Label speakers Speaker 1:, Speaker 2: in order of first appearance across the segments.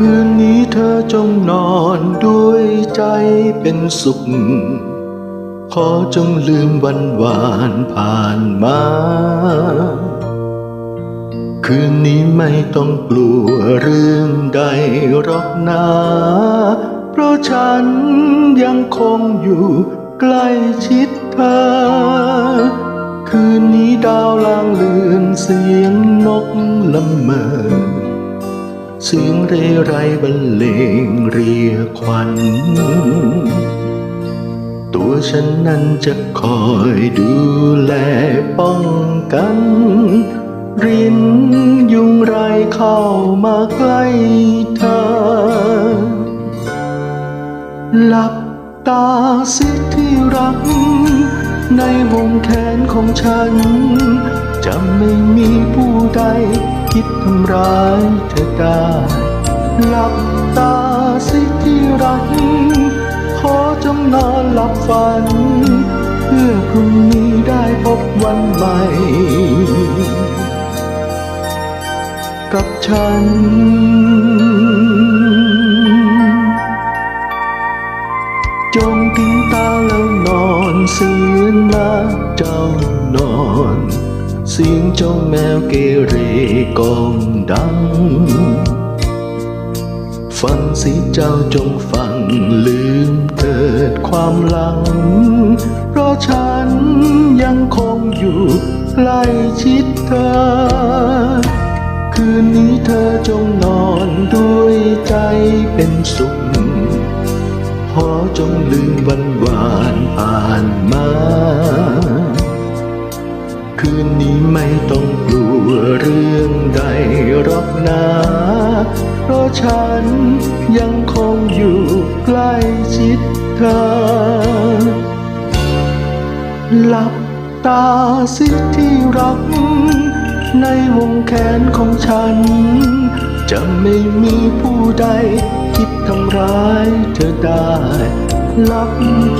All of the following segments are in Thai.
Speaker 1: คืนนี้เธอจงนอนด้วยใจเป็นสุข ขอจงลืมวันวานผ่านมา คืนนี้ไม่ต้องกลัวเรื่องใดหรอกนะเพราะฉันยังคงอยู่ใกล้ชิดเธอ คืนนี้ดาวลางเลือนเสียงนกละเมอ เสียงเรไรบรรเลงเรียกขวัญ ตัวฉันนั้นจะคอยดูแลป้องกัน รินยุงไรเข้ามาใกล้เธอ หลับตาสิที่รัก ในวงแขนของฉัน จะไม่มีผู้ใด คิดทำร้ายเธอได้หลับตาสิที่รัก ขอจงนอนหลับฝัน เพื่อพรุ่งนี้ได้พบวันใหม่ กับฉันจงทิ้งตาแล้วนอนเสียนะเจ้านอน เสียงเจ้าแมวเกเรกองดัง ฟังสิเจ้าจงฟังลืมเกิดความหลัง เพราะฉันยังคงอยู่ใกล้ชิดเธอ คืนนี้เธอจงนอนด้วยใจเป็นสุขขอจงลืมวันวานผ่านมา คืนนี้ไม่ต้องกลัวเรื่องใดรอกนะเพราะฉันยังคงอยู่ใกล้ชิดเธอ หลับตาสิที่รัก ในวงแขนของฉัน จะไม่มีผู้ใดคิดทำร้ายเธอได้ หลับ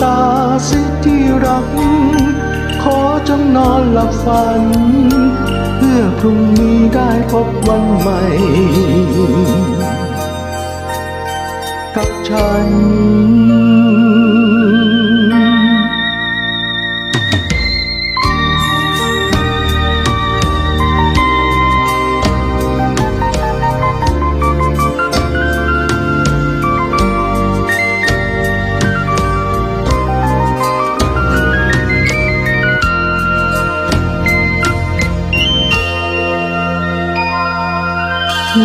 Speaker 1: ตาสิที่ นอนหลับฝัน เพื่อพรุ่งนี้ได้พบวันใหม่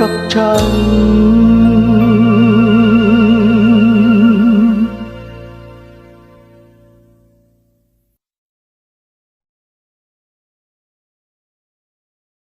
Speaker 1: กับฉัน